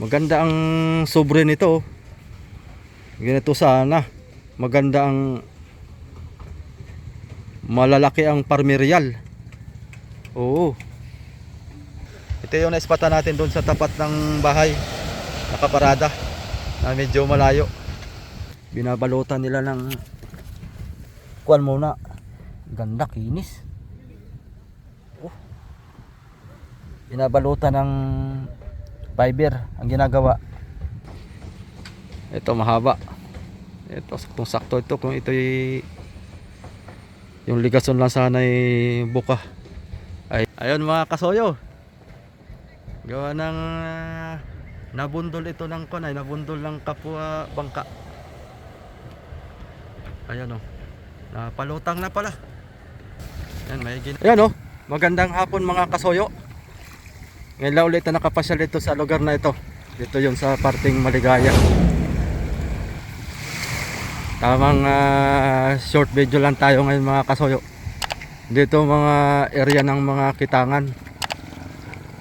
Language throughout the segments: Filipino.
Maganda ang sobre nito. oh. Ganito sana. Maganda ang malalaki ang parmerial. Oo. Ito yung naispata natin doon sa tapat ng bahay. Nakaparada. Na medyo malayo. Binabalutan nila ng kuan muna. Ganda, kinis. Oh. Binabalutan ng fiber ang ginagawa. Ito mahaba. Ito saktong sakto ito kung ito'y yung ligason lang sana ay buka. Ay, ayun mga kasoyo. Gawa ng ah, nabundol ito ng kunay, nabundol ng kapwa bangka. Ayan oh. Napalutang na pala. Ayan, may gin- oh. Magandang hapon mga kasoyo. Ngayon lang ulit na nakapasyal dito sa lugar na ito. Dito yun sa parting Maligaya. Tamang ah, short video lang tayo ngayon mga kasoyo. Dito mga area ng mga kitangan.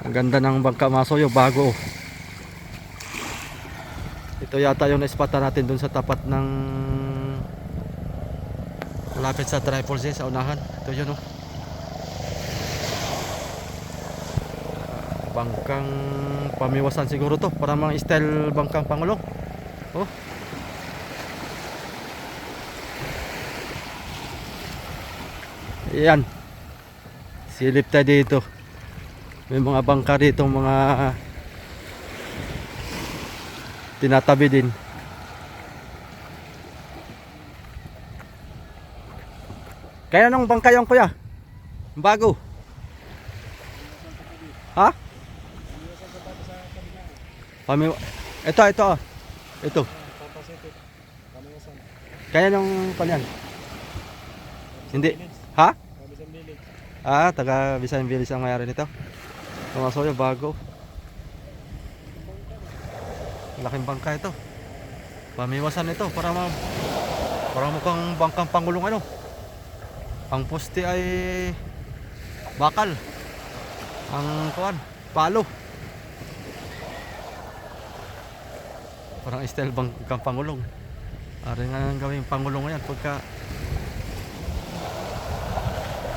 Ang ganda ng bangka mga kasoyo, bago. Ito yata yung naispata natin dun sa tapat ng malapit sa Triple Z sa unahan. Ito yun oh. Bangkang pamiwasan siguro to para mga style bangkang pangulong oh. Yan silip tayo dito. May mga bangka dito mga tinatabi din. Kaya nung bangka yung kuya? Bago ha Pami ito ito oh. ito kaya nung kanyan hindi ha Ah, taga Bisan Village ang mayari nito. Mga soyo bago. Laking bangka ito. Pamiwasan ito para ma para mukhang bangkang pangulong ano. Ang poste ay bakal. Ang kuan, palo. Parang style bangkang pangulong. Ari nga ang gawing pangulong yan pagka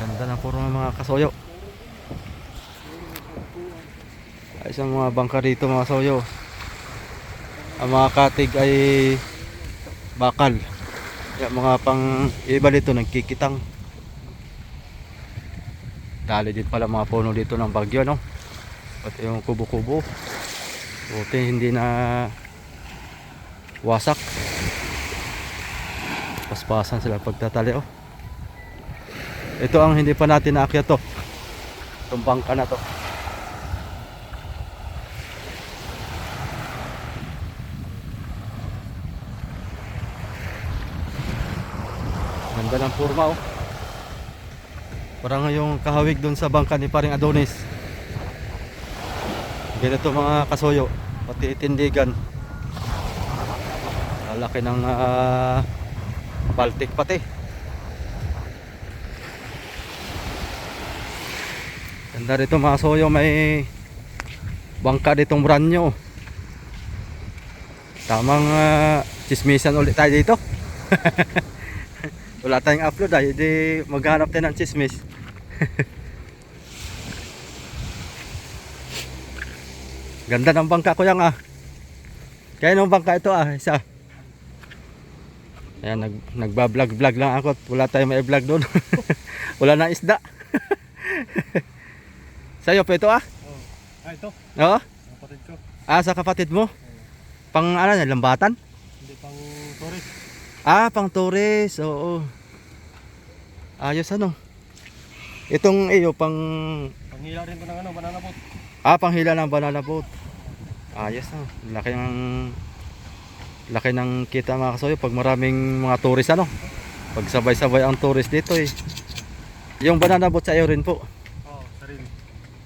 Ganda na puro mga kasoyo. Ay isang mga bangka dito mga kasoyo. Ang mga katig ay bakal. Kaya mga pang iba dito nagkikitang. Dali din pala mga puno dito ng bagyo no. Pati yung kubo-kubo. Buti hindi na wasak. Paspasan sila pagtatali oh. Ito ang hindi pa natin naakyat to. Itong bangka na to. Ganda ng forma oh. Parang yung kahawig doon sa bangka ni paring Adonis. Ganito mga kasoyo. Pati itindigan. Lalaki ng ah, Baltic pati. Ganda rito mga soyo may bangka ditong brand nyo. Tamang uh, chismisan ulit tayo dito. Wala tayong upload ay di maghanap tayo ng chismis. Ganda ng bangka ko yan ah. Kaya nung bangka ito ah, isa. Ayan, nag, nagba-vlog-vlog lang ako. at Wala tayong may vlog doon. Wala na isda. Sa'yo pa ito ah? Oh. Ah, ito. Oo? Kapatid ko. Ah, sa kapatid mo? Pang ano yan, lambatan? Hindi pang tourist. Ah, pang tourist. Oo. Ayos ano. Itong iyo pang Panghila rin ko ng ano, banana boat. ah panghila ng banana boat. Ayos na. Laki ng laki ng kita mga kasoyo pag maraming mga tourist ano. Pag sabay-sabay ang tourist dito eh. Yung banana boat sa iyo rin po. Oh, sarili.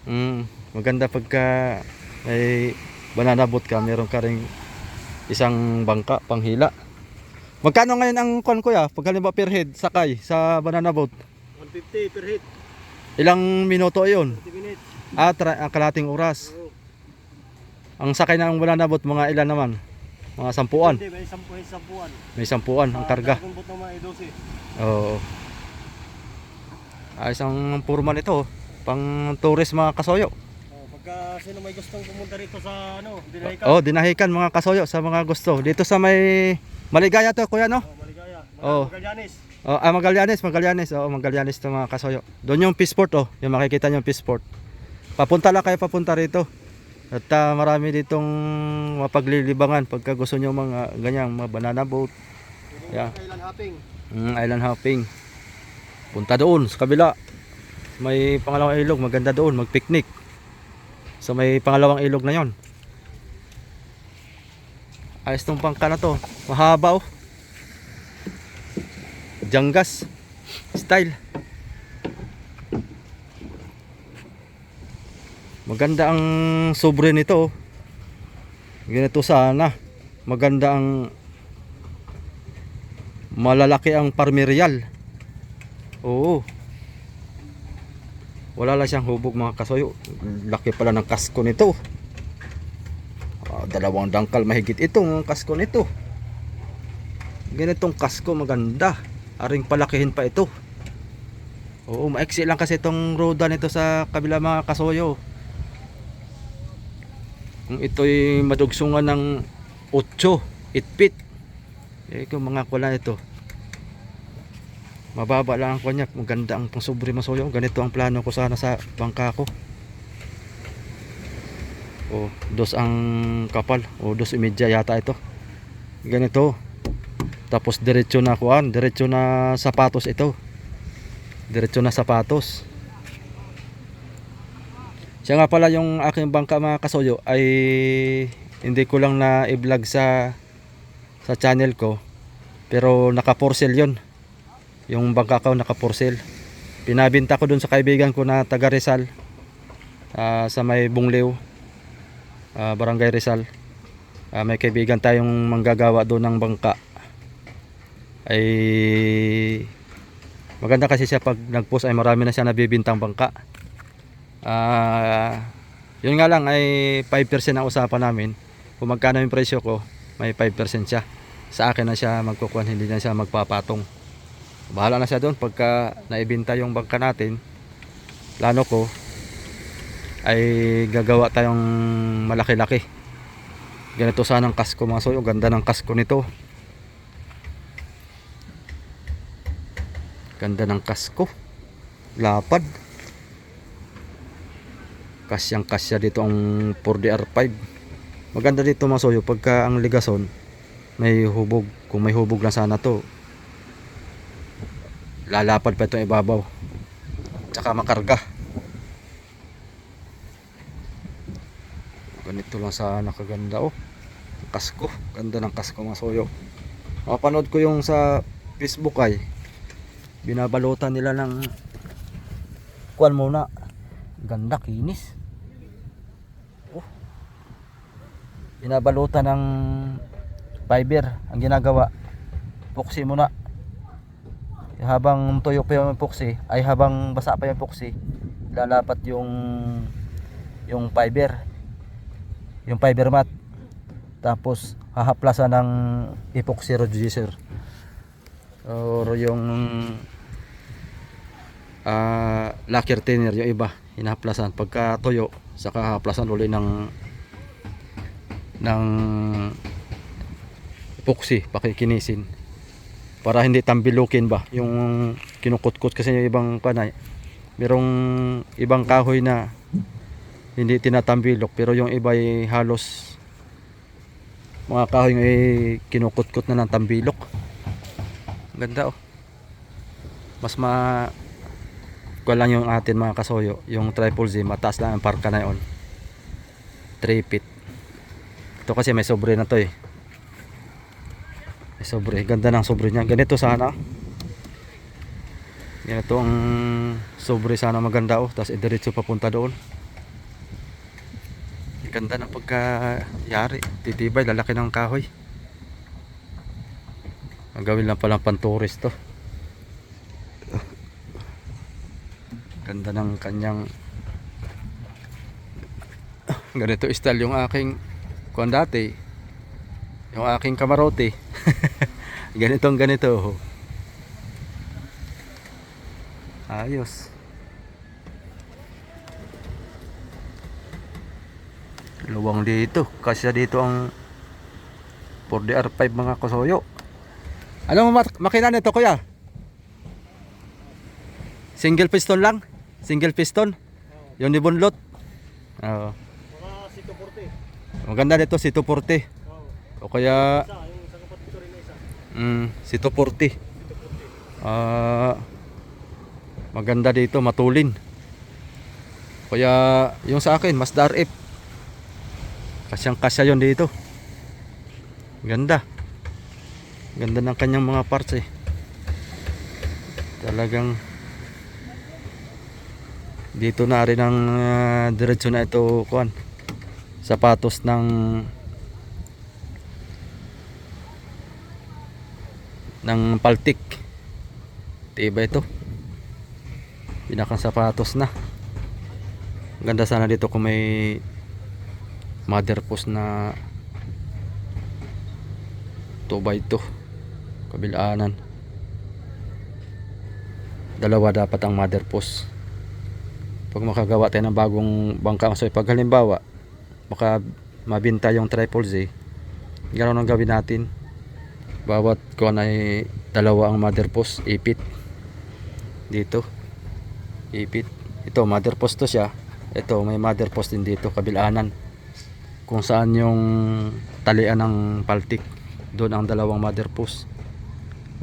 Mm, maganda pagka may banana boat ka, meron ka ring isang bangka panghila. Magkano ngayon ang kwan kuya? Pag halimbawa per head sakay sa banana boat? 150 per hit. Ilang minuto 'yon? 30 minutes. Ah, tra- ah, kalating oras. Oo. Ang sakay ng banana boat, mga ilan naman? Mga sampuan. Hindi, may sampu, may sampuan. May sampuan ang karga. Kung buto mga 12. Oo. Ayos ang purman ito. oh. Pang tourist mga kasoyo. Oh, pagka sino may gustong pumunta rito sa ano, Dinayka. Oh, dinahikan mga kasoyo sa mga gusto. Dito sa may Maligaya to, kuya no? Oh, Maligaya. Oh. Magallanes. Oh, ah, Magallanes, Magallanes. Oo, Magallanes to mga kasoyo. Doon yung Peaceport oh, yung makikita niyo yung Peaceport. Papunta lang kayo papunta rito. At ah, marami ditong mapaglilibangan pagka gusto niyo mga ganyang mga banana boat, Yeah. Kailan hopping. mm, island hopping. Punta doon sa kabila. May pangalawang ilog, maganda doon, mag-picnic. So may pangalawang ilog na 'yon. Ayos tong pangka na to. Mahaba oh. Janggas style. Maganda ang sobre nito. oh. Ganito sana. Maganda ang malalaki ang parmerial. Oo. Wala lang siyang hubog mga kasoyo. Laki pala ng kasko nito. Ah, dalawang dangkal mahigit itong kasko nito. Ganitong kasko maganda. Aring palakihin pa ito. Oo, maiksi lang kasi itong roda nito sa kabila mga kasoyo. Kung ito'y madugsungan ng 8, 8 feet. Eh, kung mga kula ito. Mababa lang ang kanya. Maganda ang pangsobre masoyo. Ganito ang plano ko sana sa bangka ko. O, dos ang kapal. O, dos imedya yata ito. Ganito. Tapos diretso na kuan. Diretso na sapatos ito. Diretso na sapatos. Siya nga pala yung aking bangka mga kasoyo ay hindi ko lang na i-vlog sa sa channel ko. Pero naka for sale 'yon. Yung bangka ko naka for sale. Pinabinta ko dun sa kaibigan ko na taga Rizal. ah, sa may Bunglew. ah, Barangay Rizal. Ah, may kaibigan tayong manggagawa doon ng bangka. Ay maganda kasi siya pag nag-post ay marami na siya nabibintang bangka. Ah, yun nga lang ay 5% ang usapan namin. Kung magkano yung presyo ko, may 5% siya. Sa akin na siya magkukuhan, hindi na siya magpapatong. Bahala na siya doon pagka naibenta yung bangka natin. Plano ko ay gagawa tayong malaki-laki. Ganito sana ang kasko mga soyo. Ganda ng kasko nito. Ganda ng kasko. Lapad. Kasyang kasya dito ang 4DR5. Maganda dito mga soyo pagka ang ligason may hubog. Kung may hubog lang sana to. Lalapad pa itong ibabaw. Tsaka makarga. Ganito lang sana kaganda oh. Kasko. Ganda ng kasko mga soyo. Mapanood ko yung sa Facebook ay binabalutan nila ng kuan muna. Ganda kinis. Oh. Binabalutan ng fiber ang ginagawa. Puksi muna. Habang tuyo pa yung puksi, ay habang basa pa yung puksi, lalapat yung yung fiber. Yung fiber mat. Tapos hahaplasan ng epoxy reducer. Or yung ah lacquer thinner yung iba hinaplasan pagka tuyo saka haplasan uli ng ng epoxy pakikinisin. Para hindi tambilukin ba yung kinukutkot kasi yung ibang kanay merong ibang kahoy na hindi tinatambilok. Pero yung iba ay halos mga kahoy ay kinukutkot na ng tambilok. Ganda oh. Mas ma kuha lang yung atin mga kasoyo. Yung triple Z mataas lang ang parka na yun. 3 feet ito kasi may sobre na to eh. May sobre. Ganda ng sobre niya. Ganito sana. Ganito ang sobre sana maganda oh. Tapos idiretso papunta doon. Ganda ng pagkayari. Titibay lalaki ng kahoy. Ang gawin lang palang pantourist to. Ganda ng kanyang Ganito style yung aking kuan dati. Yung aking kamarote. Ganitong ganito. Ayos. Luwang dito. Kasya dito ang 4DR5 mga kasoyo. Ano mak- makina nito kuya? Single piston lang? Single piston? Yung ni bunlot? Oo. Maganda nito si 240. Oo. O kaya mm, si 240. Ah maganda dito, matulin. Kaya yung sa akin, Mazda RF. Kasyang kasya yon dito. Ganda. Ganda ng kanyang mga parts eh. Talagang dito na rin ang ah, diretso na ito kuan. Sapatos ng ng Paltik. Tiba ito. Pinakang sapatos na. Ganda sana dito kung may mother post na 2x2 kabilaanan dalawa dapat ang mother post pag makagawa tayo ng bagong bangka so pag halimbawa baka mabinta yung triple Z gano'n ang gawin natin. Bawat kuan ay dalawa ang mother post ipit. Dito ipit. Ito mother post to siya. Ito may mother post din dito kabilanan. Kung saan yung talian ng paltik doon ang dalawang mother post.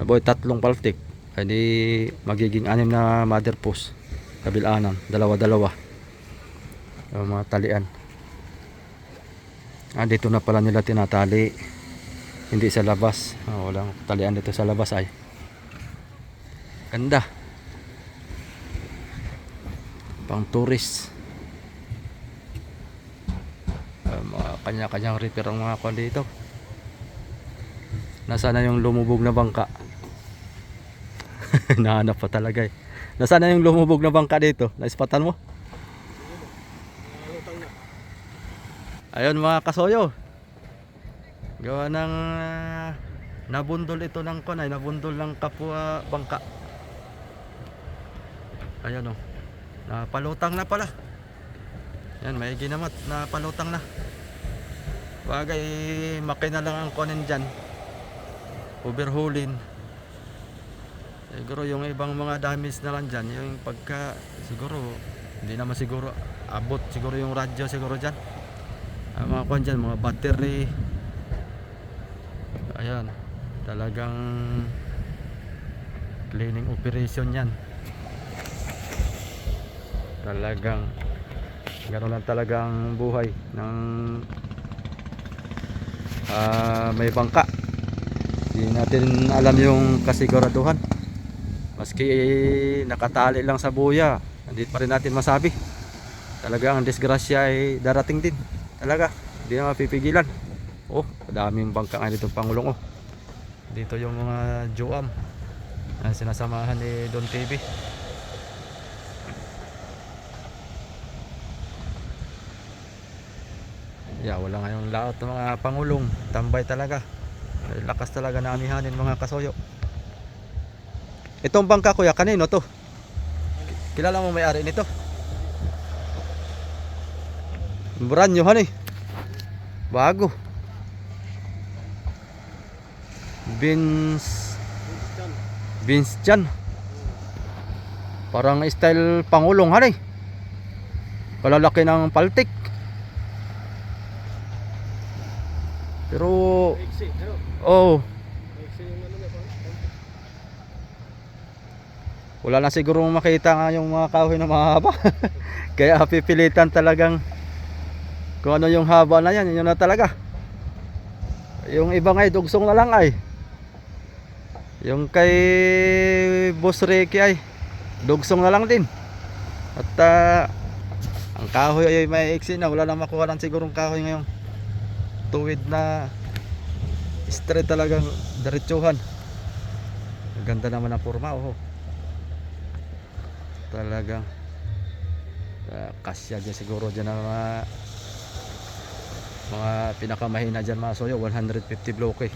Boy tatlong paltik. Hindi magiging anim na mother post kabilanan. Dalawa dalawa yung mga talian ah dito na pala nila tinatali. Hindi sa labas. Oh, walang talian dito sa labas ay. Ganda. Pang tourist. Ah, mga kanya-kanyang repair ang mga kwan dito. Nasaan na yung lumubog na bangka? Nahanap pa talaga eh. Nasaan na yung lumubog na bangka dito? Naispatan mo Nalutang na. Ayun mga kasoyo. Gawa ng ah, nabundol ito ng kunay nabundol ng kapwa bangka. Ayan o napalutang na pala. Yan may ginamat. Napalutang na. Bagay makina lang ang kunin dyan. Overhauling. Siguro yung ibang mga damage na lang dyan yung pagka siguro hindi naman siguro abot siguro yung radyo siguro dyan ang mga kwan dyan, mga battery. Ayan talagang cleaning operation yan. Talagang gano'n lang talaga ang buhay ng ah, may bangka. Hindi natin alam yung kasiguraduhan. Maski nakatali lang sa buya hindi pa rin natin masabi. Talaga ang disgrasya ay darating din talaga hindi na mapipigilan. Oh daming bangka nga dito pangulong oh. Dito yung mga Joam na sinasamahan ni Don TV yeah wala ngayong laot ng mga pangulong. Tambay talaga. Lakas talaga na amihanin mga kasoyo. Itong bangka kuya kanino to? Kilala mo may-ari nito brand new han bago. Dyan. Vince Chan parang style pangulong han eh kalalaki ng paltik. Pero oh. Wala na siguro makita nga yung mga kahoy na mahaba. Kaya pipilitan talagang kung ano yung haba na yan yun na talaga. Yung iba nga dugsong na lang ay. Yung kay Boss Ricky ay dugsong na lang din. At ah, ang kahoy ay may iksi na. Wala na makuha ng sigurong kahoy ngayong tuwid na straight talagang diretsuhan. Ang ganda naman ng forma oh. Talagang uh, kasya dyan siguro dyan ang mga mga pinakamahina dyan mga soyo 150 bloke.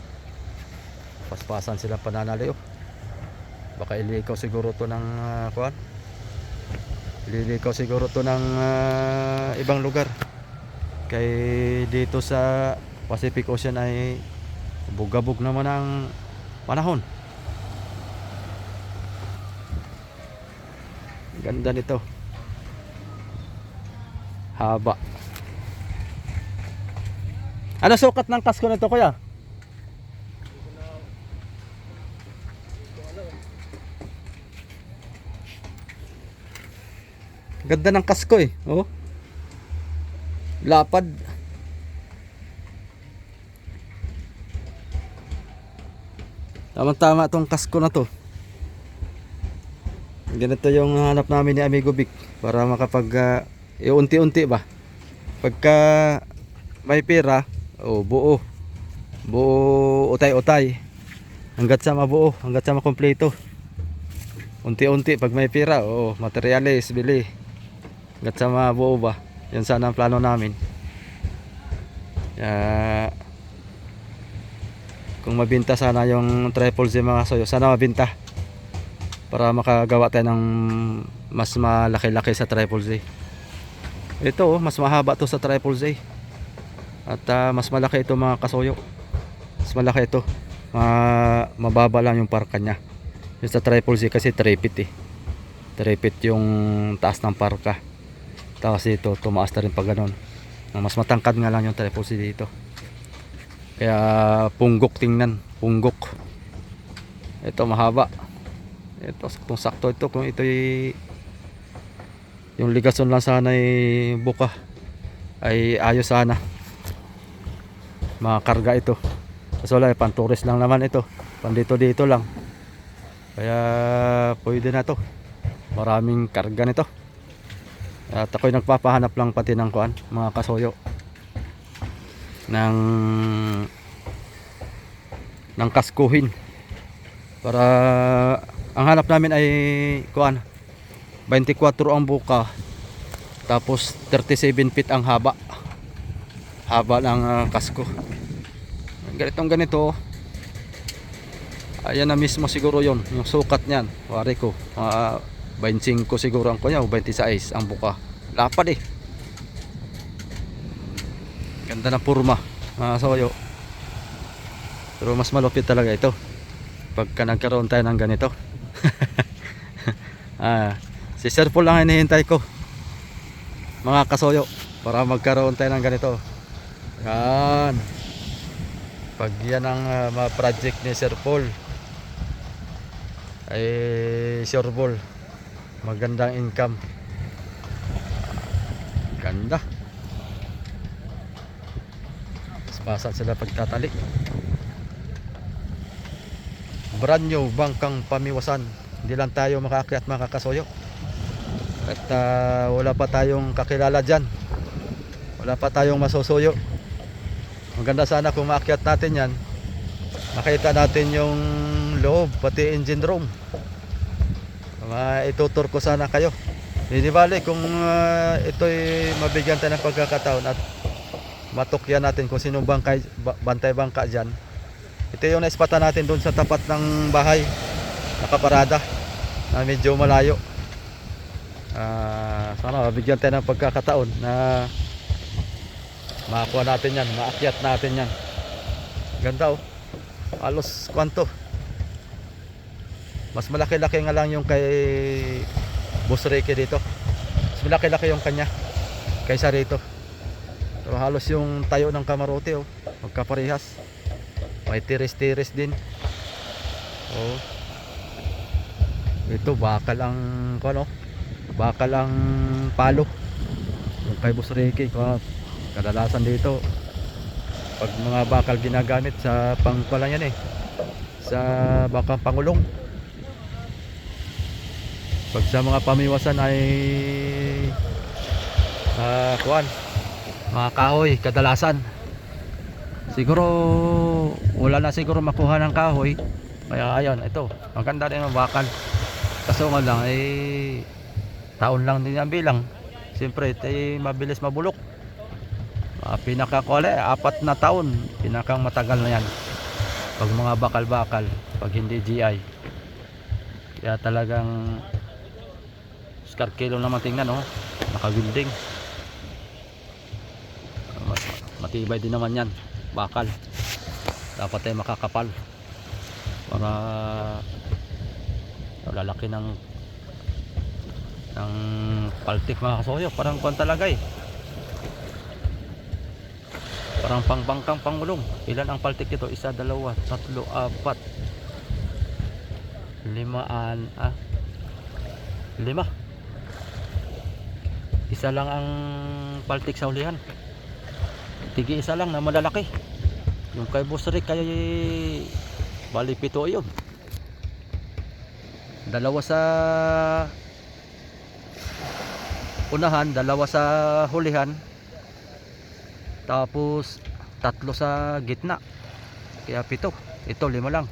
Paspasan sila pananali oh. baka ilikaw siguro to ng uh, kuan ililikaw siguro to ng ah, ibang lugar. Kay dito sa Pacific Ocean ay bugabog naman ang panahon. Ganda nito. Haba ano sukat ng kasko nito kuya? Ganda ng kasko eh. Oh. Lapad. Tama-tama tong kasko na to. Ganito yung hanap namin ni Amigo Vic para makapag uh, unti-unti ba. Pagka may pera, oh, buo. Buo utay-utay. Hanggat sa mabuo, hanggat sa makompleto. Unti-unti pag may pera, oh, materialis, bili. Hanggat sa mabuo ba. Yan sana ang plano namin. Kaya kung mabinta sana yung triple Z mga soyo, sana mabinta para makagawa tayo ng mas malaki-laki sa triple Z. Ito, oh, mas mahaba to sa triple Z. At ah, mas malaki ito mga kasoyo. Mas malaki ito. Ma mababa lang yung parka niya. Yung sa triple Z kasi tripit eh. Tripit yung taas ng parka. Tapos ito, tumaas na rin pag ganun. Ah, Mas matangkad nga lang yung triple Z dito. Kaya punggok tingnan. Punggok. Ito mahaba. Ito, kung sakto ito, kung ito yung ligason lang sana ay buka ay ayos sana mga karga ito. Kasi wala, eh, panturis lang naman ito. Pandito dito lang. Kaya pwede na to. Maraming karga nito. At ako'y nagpapahanap lang pati ng kuan mga kasoyo. Ng ng kaskuhin. Para ang hanap namin ay kuan 24 ang buka. Tapos 37 feet ang haba haba ng ah, kasko. Ganitong ganito ayan na mismo siguro yon yung sukat niyan wari ko. Mga 25 siguro ang kunya o 26 ang buka. Lapad eh. Ganda ng purma mga soyo pero mas malupit talaga ito pagka nagkaroon tayo ng ganito. Ah, si Sir Paul ang hinihintay ko mga kasoyo para magkaroon tayo ng ganito yan. Pag yan ang ah, mga project ni Sir Paul. Ay sure ball magandang income. Ganda. Paspasan sila pagtatali. Brand new bangkang pamiwasan. Hindi lang tayo makaakyat mga kasoyo at ah, wala pa tayong kakilala dyan. Wala pa tayong masusuyo maganda sana kung maakyat natin yan. Makita natin yung loob pati engine room. Maitutur ko sana kayo. Hindi bali kung ah, ito'y mabigyan tayo ng pagkakataon at matukyan natin kung sino bangkay, ba- bantay bangka dyan ito yung naispatan natin doon sa tapat ng bahay nakaparada na medyo malayo. Ah, sana mabigyan tayo ng pagkakataon na makakuha natin yan maakyat natin yan. Ganda oh. Halos kwanto. Mas malaki-laki nga lang yung kay Boss Ricky dito. Mas malaki-laki yung kanya kaysa rito. Pero halos yung tayo ng kamarote oh. Magkaparehas. May tiris-tiris din. Oh. Ito bakal ang ano bakal ang palo. Yung kay Boss Ricky kadalasan dito pag mga bakal ginagamit sa pangpala yan eh. Sa baka pangulong. Pag sa mga pamiwasan ay ah kuan mga kahoy kadalasan. Siguro wala na siguro makuha ng kahoy. Kaya ayun ito maganda din ang bakal. Kaso nga lang eh taon lang din ang bilang. Siyempre ito eh, mabilis mabulok Ah, pinaka kole, apat na taon, pinakang matagal na yan. Pag mga bakal-bakal, pag hindi GI. Kaya talagang scar kilo naman tingnan oh, nakagilding. Matibay din naman yan, bakal. Dapat ay makakapal para lalaki ng ng paltik mga kasoyo parang kwan talaga eh parang pangbangkang pangulong. Ilan ang paltik ito isa dalawa tatlo apat limaan ah lima. Isa lang ang paltik sa ulihan tigi isa lang na malalaki. Yung kay Boss Rick kay bali pito yun. Dalawa sa unahan dalawa sa hulihan tapos tatlo sa gitna. Kaya pito. Ito lima lang.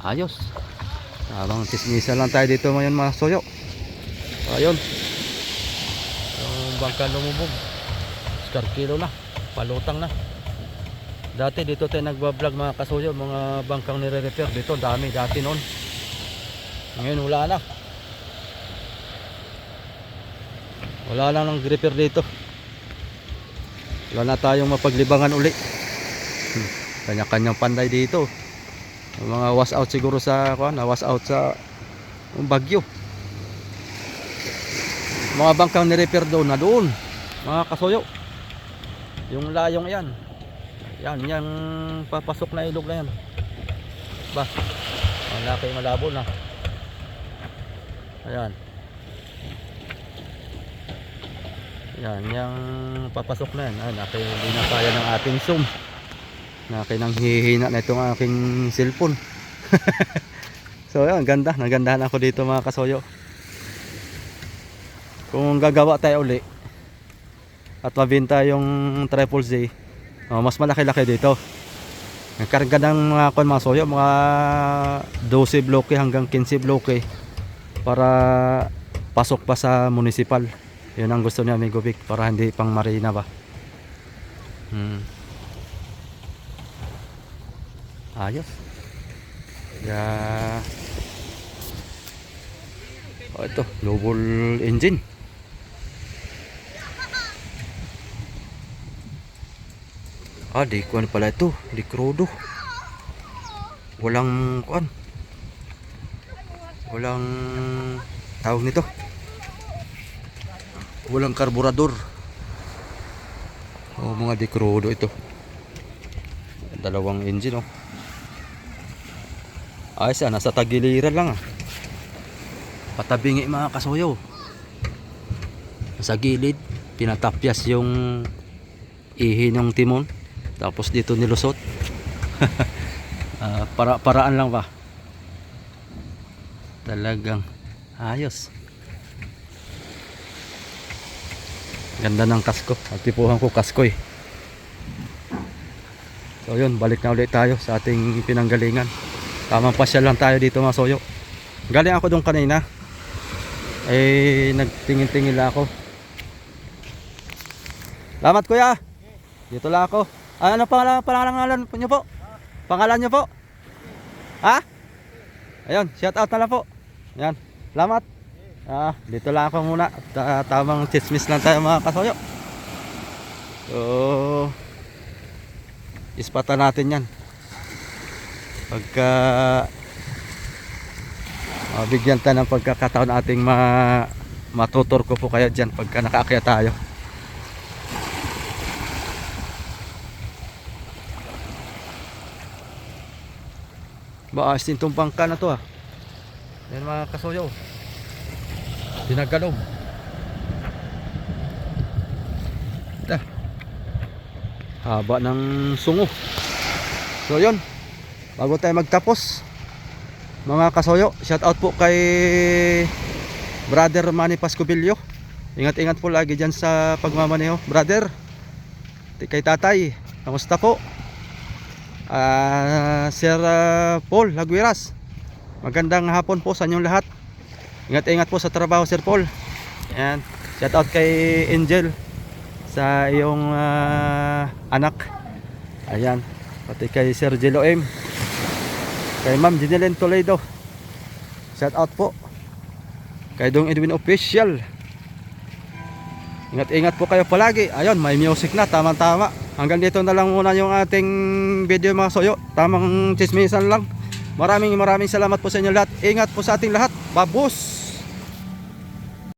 Ayos. Habang tismisa lang tayo dito ngayon mga soyo. Ayun. Yung bangka lumubog. Kilo na. Palutang na. Dati dito tayo nagbablog mga kasuyo mga bangkang nire-repair. Dito dami. Dati noon. Ngayon wala na wala lang ng repair dito. Wala na tayong mapaglibangan uli. Hmm, kanya-kanyang panday dito. Mga was out siguro sa na was out sa bagyo. Mga bangkang ni-repair doon na doon mga kasuyo yung layong yan. Yan yung papasok na ilog na yan. Ba wala kayo malabo na. Ayan yan yung papasok na yan. Ayan aking hindi na kaya ng ating zoom. Na aking hihina na itong aking cellphone. So yan ganda. Nagandahan ako dito mga kasoyo. Kung gagawa tayo uli at mabinta yung triple Z oh, mas malaki-laki dito. Nagkarga ng mga kon mga soyo mga 12 bloke hanggang 15 bloke para pasok pa sa municipal yun ang gusto niya Amigo Vic para hindi pang marina ba hmm. ayos kaya oh, ito double engine Ah, di kuan pala ito. Di crudo. Walang kuan. Walang tawag nito. Walang karburador. Oh, mga di crudo ito. Dalawang engine oh. Ayos ah, nasa tagiliran lang ah. Patabingi mga kasuyo. Sa gilid, pinatapyas yung ihi ng timon. Tapos dito nilusot. Ah, para paraan lang ba? Talagang ayos. Ganda ng kasko. Nagtipuhan ko kasko eh. So yun, balik na ulit tayo sa ating pinanggalingan. Tamang pasyal lang tayo dito mga soyo. Galing ako doon kanina. Eh, nagtingin-tingin lang ako. Salamat kuya. Dito lang ako. Ano pangalan, pangalan niyo po? Pangalan niyo po? Ha? Ayun, shout out na lang po. Yan. Salamat. Ah, dito lang ako muna. Ta tamang chismis lang tayo mga kasoyo. So, ispatan natin yan. Pagka uh, bigyan tayo ng pagkakataon ating ma matutor ko po kayo dyan pagka nakaakyat tayo. Baas din tong bangka na to ah. Yan mga kasoyo. Tinagalog. Ito. Haba ng sungo. So yun. Bago tayo magtapos. Mga kasoyo, shout out po kay Brother Manny Pascobilio. Ingat-ingat po lagi dyan sa pagmamaneho. Brother, kay tatay, kamusta po? Ah, Sir ah, Paul Laguiras. Magandang hapon po sa inyong lahat. Ingat-ingat po sa trabaho Sir Paul. Ayan. Shout out kay Angel sa iyong ah, anak. Ayan. Pati kay Sir Jello M. Kay Ma'am Jeneline Toledo. Shout out po. Kay Dong Edwin Official. Ingat-ingat po kayo palagi. Ayun, may music na. Tama-tama. Hanggang dito na lang muna yung ating video mga soyo. Tamang chismisan lang. Maraming maraming salamat po sa inyo lahat. Ingat po sa ating lahat. Babus!